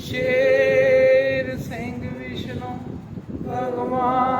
ਸ਼ੇਰ ਸਿੰਘ ਵਿਸ਼ਨੂੰ ਭਗਵਾਨ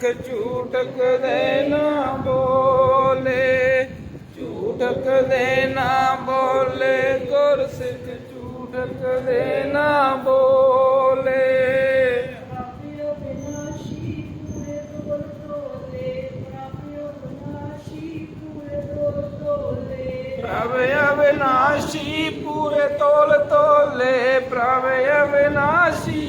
ਗੁਰਸਿੱਖ ਝੂਠ ਕਦੇ ਨਾ ਬੋਲੇ ਝੂਠ ਕਦੇ ਨਾ ਬੋਲੇ ਗੁਰਸਿੱਖ ਝੂਠ ਕਦੇ ਨਾ ਬੋਲੇ। ਪ੍ਰਭ ਅਵਿਨਾਸ਼ੀ ਪੂਰੇ ਤੋਲ ਤੋਲੇ ਪ੍ਰਭ ਅਵਿਨਾਸ਼ੀ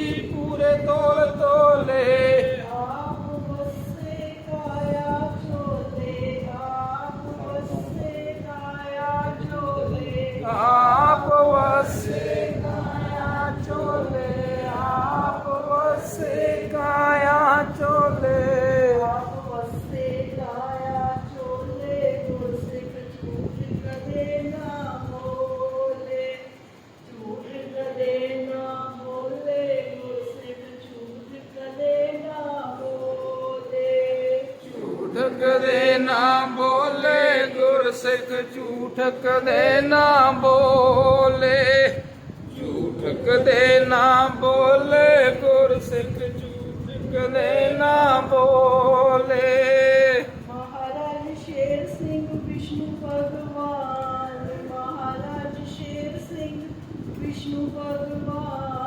ਕਦੇ ਨਾ ਬੋਲੇ, ਗੁਰਸਿੱਖ ਝੂਠ ਕਦੇ ਨਾ ਬੋਲੇ। ਝੂਠ ਕਦੇ ਨਾ ਬੋਲੇ, ਗੁਰਸਿੱਖ ਝੂਠ ਕਦੇ ਨਾ ਬੋਲੇ। ਮਹਾਰਾਜ ਸ਼ੇਰ ਸਿੰਘ ਵਿਸ਼ਨੂੰ ਭਗਵਾਨ, ਮਹਾਰਾਜ ਸ਼ੇਰ ਸਿੰਘ ਵਿਸ਼ਨੂੰ ਭਗਵਾਨ।